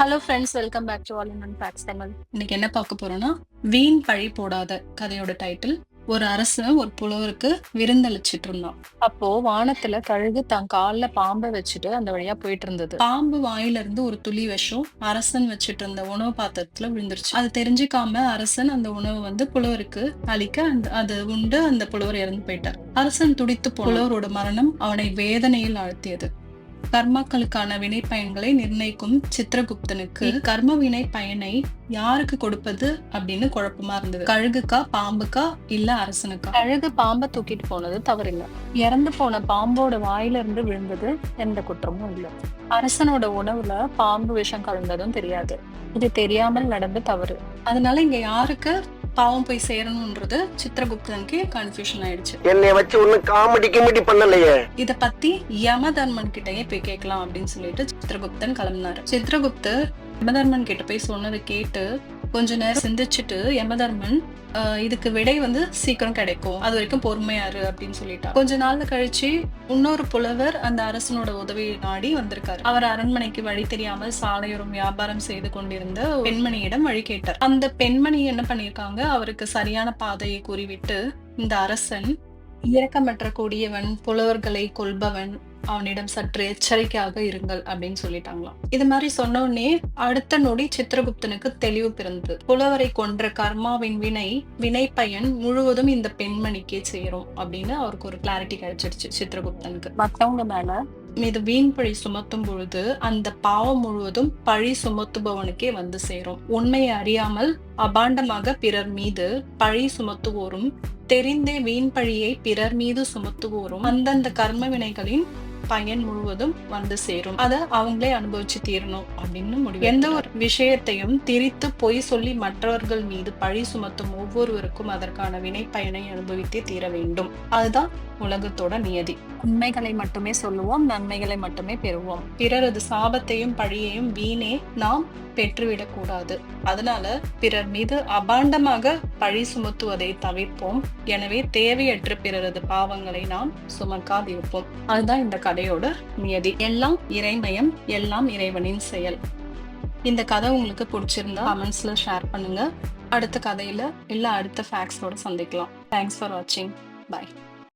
Hello friends welcome back to all in facts Tamil இன்னைக்கு என்ன பார்க்க போறோம்னா வீண் பழி போடாத கதையோட டைட்டில் ஒரு அரசன் ஒரு புலவருக்கு விருந்தளிச்சிட்டு இருந்தான். அப்போ வானத்துல கழுகு தன் கால்ல பாம்பை வச்சுட்டு அந்த வழியா போயிட்டு இருந்தது. பாம்பு வாயில இருந்து ஒரு துளி விஷம் அரசன் வச்சிட்டு இருந்த உணவு பாத்திரத்துல விழுந்துருச்சு. அது தெரிஞ்சுக்காம அரசன் அந்த உணவு வந்து புலவருக்கு அளிக்க அந்த அது உண்டு. அந்த புலவர் இறந்து போயிட்டார். அரசன் துடித்து புலவரோட மரணம் அவனை வேதனையில் ஆழ்த்தியது. கர்மாக்களுக்கான வினை பயன்களை நிர்ணயிக்கும் சித்திரகுப்தனுக்கு கர்ம வினை பயனை யாருக்கு கொடுப்பது அப்படின்னு குழப்பமா இருந்தது. கழுகுக்கா பாம்புக்கா இல்ல அரசனுக்கா? கழுகு பாம்பை தூக்கிட்டு போனது தவறில்லை. இறந்து போன பாம்போட வாயில இருந்து விழுந்தது எந்த குற்றமும் இல்லை. அரசனோட உணவுல பாம்பு விஷம் கலந்ததும் தெரியாது. இது தெரியாமல் நடந்த தவறு. அதனால இங்க யாருக்கு பாவம் போய் சேரணும்ன்றது சித்திரகுப்தனுக்கு கன்ஃபியூஷன் ஆயிடுச்சு. என்னைய வச்சு ஒண்ணு காமெடி கிமெடி பண்ணலையே. இத பத்தி யமதர்மன் கிட்டயே போய் கேட்கலாம் அப்படின்னு சொல்லிட்டு சித்திரகுப்தன் கிளம்பினாரு. சித்திரகுப்தர் யமதர்மன் கிட்ட போய் சொன்னதை கேட்டு கொஞ்ச நேரம் சிந்திச்சுட்டு யமதர்மன் இதுக்கு விடை வந்து சீக்கிரம் கிடைக்கும். அது வரைக்கும் பொறுமையாரு அப்படின்னு சொல்லிட்டா. கொஞ்ச நாள்ல கழிச்சு இன்னொரு புலவர் அந்த அரசனோட உதவி நாடி வந்திருக்காரு. அவர் அரண்மனைக்கு வழி தெரியாமல் சாலையோரம் வியாபாரம் செய்து கொண்டிருந்த பெண்மணியிடம் வழி கேட்டார். அந்த பெண்மணி என்ன பண்ணிருக்காங்க அவருக்கு சரியான பாதையை கூறிவிட்டு இந்த அரசன் இரக்கமற்ற கூடியவன் புலவர்களை கொள்பவன் அவனிடம் சற்று எச்சரிக்கையாக இருங்கள் அப்படின்னு சொல்லிட்டாங்களாம். இது மாதிரி சொன்ன உடனே அடுத்த நொடி சித்திரகுப்தனுக்கு தெளிவு பிறந்தது. புலவரை கொன்ற கர்மாவின் வினை வினை பயன் முழுவதும் இந்த பெண்மணிக்கே சேரும் அப்படின்னு அவருக்கு ஒரு கிளாரிட்டி கிடைச்சிடுச்சு சித்திரகுப்தனுக்கு. மத்தவங்க மேல? மீது வீண் பழி சுமத்தும் பொழுது அந்த பாவம் முழுவதும் பழி சுமத்துபவனுக்கே வந்து சேரும். உண்மையை அறியாமல் அபாண்டமாக பிறர் மீது பழி சுமத்துவோரும் தெரிந்தே வீண் பழியை பிறர் மீது சுமத்துவோரும் அந்தந்த கர்ம வினைகளின் பயன் முழுவதும் வந்து சேரும். அத அவங்களே அனுபவிச்சு தீரணும் அப்படின்னு முடிவு எந்த ஒரு விஷயத்தையும் திரித்து பொய் சொல்லி மற்றவர்கள் மீது பழி சுமத்தும் ஒவ்வொருவருக்கும் அதற்கான வினை பயனை அனுபவித்தே தீர வேண்டும். அதுதான் உலகத்தோட நியதி. உண்மைகளை மட்டுமே சொல்லுவோம் நன்மைகளை மட்டுமே பெறுவோம். பிறரது சாபத்தையும் பழியையும் வீணே நாம் பெற்றுவிடக் கூடாது. அதனால பிறர் மீது அபாண்டமாக பழி சுமத்துவதை தவிர்ப்போம். எனவே தேவையற்ற பிறரது பாவங்களை நாம் சுமக்காதிருப்போம். அதுதான் இந்த கதையோட நியதி எல்லாம் இறைமயம் எல்லாம் இறைவனின் செயல். இந்த கதை உங்களுக்கு பிடிச்சிருந்தா கமெண்ட்ஸ்ல ஷேர் பண்ணுங்க. அடுத்த கதையில இல்ல அடுத்த ஃபேக்ஸோட சந்திக்கலாம். தேங்க்ஸ் ஃபார் வாட்சிங் பாய்